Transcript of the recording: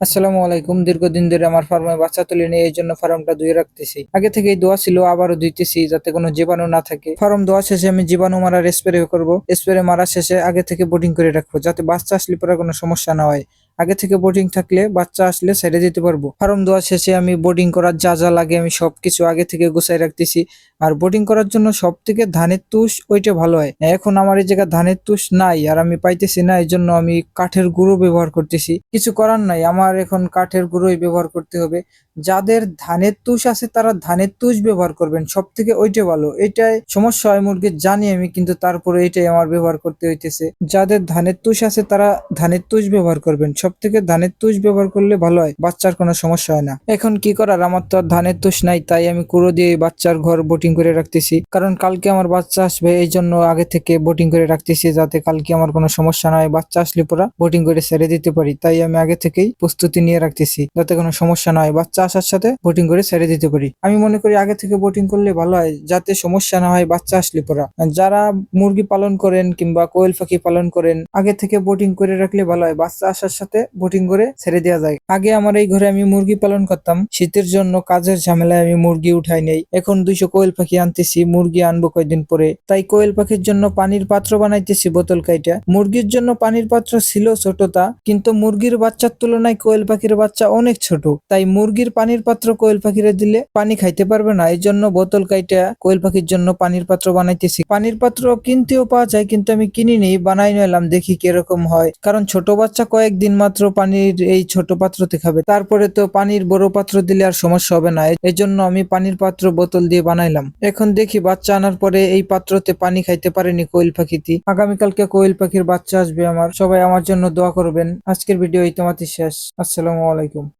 আসসালামু আলাইকুম। দীর্ঘদিন ধরে আমার ফার্মে বাচ্চা তুলে নিয়ে এই জন্য ফার্মটা ধুয়ে রাখতেছি। আগে থেকেই দোয়া ছিল, আবারও ধুইতেছি যাতে কোনো জীবাণু না থাকে। ফার্ম দোয়া শেষে আমি জীবাণু মারার স্প্রে করব। স্প্রে মারা শেষে আগে থেকে বোটিং করে রাখব, যাতে বাচ্চা আসলে পরে কোনো সমস্যা না হয়। আগে থেকে বোর্ডিং থাকলে বাচ্চা আসলে ছেড়ে দিতে পারব। ফার্ম দেওয়া শেষে আমি বোর্ডিং করার যা যা লাগে আমি সবকিছু আগে থেকে গুছাই রাখতেছি। আর বোর্ডিং করার জন্য সব থেকে ধানের তুষ ওইটা ভালো হয়। এখন আমার এই জায়গায় ধানের তুষ নাই আর আমি পাইতেছি না এই জন্য আমি কাঠের গুঁড়ো ব্যবহার করতেছি। কিছু করার নাই, আমার এখন কাঠের গুঁড়োই ব্যবহার করতে হবে। যাদের ধানের তুষ আছে, তারা ধানের তুষ ব্যবহার করবেন। সব থেকে ওইটা ভালো। এটাই সমস্যা হয় মুরগির, জানি আমি, কিন্তু তারপরে এটাই আমার ব্যবহার করতে হইতেছে। যাদের ধানের তুষ আছে, তারা ধানের তুষ ব্যবহার করবেন। সব থেকে ধানের তুষ ব্যবহার করলে ভালো হয়, বাচ্চার কোনো সমস্যা হয় না। এখন কি করার? আমার তো আর ধানের তুষ নাই, তাই আমি কুড়ো দিয়ে বাচ্চার ঘর বোটিং করে রাখতেছি। কারণ কালকে আমার বাচ্চা আসবে, এই জন্য আগে থেকে বোটিং করে রাখতেছি, যাতে কালকে আমার কোনো সমস্যা না হয়। বাচ্চা আসলে পুরা বোটিং করে ছেড়ে দিতে পারি, তাই আমি আগে থেকেই প্রস্তুতি নিয়ে রাখতেছি, যাতে কোনো সমস্যা না হয়। বাচ্চা আসার সাথে বোটিং করে ছেড়ে দিতে পারি। আমি মনে করি আগে থেকে বোটিং করলে ভালো হয়, যাতে সমস্যা না হয়, বাচ্চা আসলে পড়া। যারা মুরগি পালন করেন কিংবা কোয়েল পাখি পালন করেন, আগে থেকে বোটিং করে রাখলে ভালো হয়, বাচ্চা আসার সাথে বোটিং করে ছেড়ে দেওয়া যায়। আগে আমার এই ঘরে আমি মুরগি পালন করতাম, শীতের জন্য কাজের ঝামেলায় আমি মুরগি উঠাই নেই। এখন দুইশো কোয়েল পাখি আনতেছি, মুরগি আনব কয়েকদিন পরে। তাই কোয়েল পাখির জন্য পানির পাত্র বানাইতেছি বোতল কাইটা। মুরগির জন্য পানির পাত্র ছিল ছোটতা কিন্তু মুরগির বাচ্চার তুলনায় কোয়েল পাখির বাচ্চা অনেক ছোট। তাই মুরগির পানির পাত্র কোয়েল পাখিরে দিলে পানি খাইতে পারবে না। এই জন্য বোতল কাইটা কোয়েল পাখির জন্য পানির পাত্র বানাইতেছি। পানির পাত্র কিনতেও পাওয়া যায়, কিন্তু আমি কিনিনি, বানাই নিলাম, দেখি কীরকম হয়। কারণ ছোট বাচ্চা কয়েকদিন মাত্র পানির এই ছোট পাত্রতে খাবে। তারপরে তো পানির বড় পাত্র দিলে আর সমস্যা হবে না। এই জন্য আমি পানির পাত্র বোতল দিয়ে বানাইলাম। এখন দেখি বাচ্চা আনার পরে এই পাত্রতে পানি খাইতে পারেনি কোয়েল পাখিটি। আগামীকালকে কোয়েল পাখির বাচ্চা আসবে আমার। সবাই আমার জন্য দোয়া করবেন। আজকের ভিডিও এই তোমাদের শেষ। আসসালামু আলাইকুম।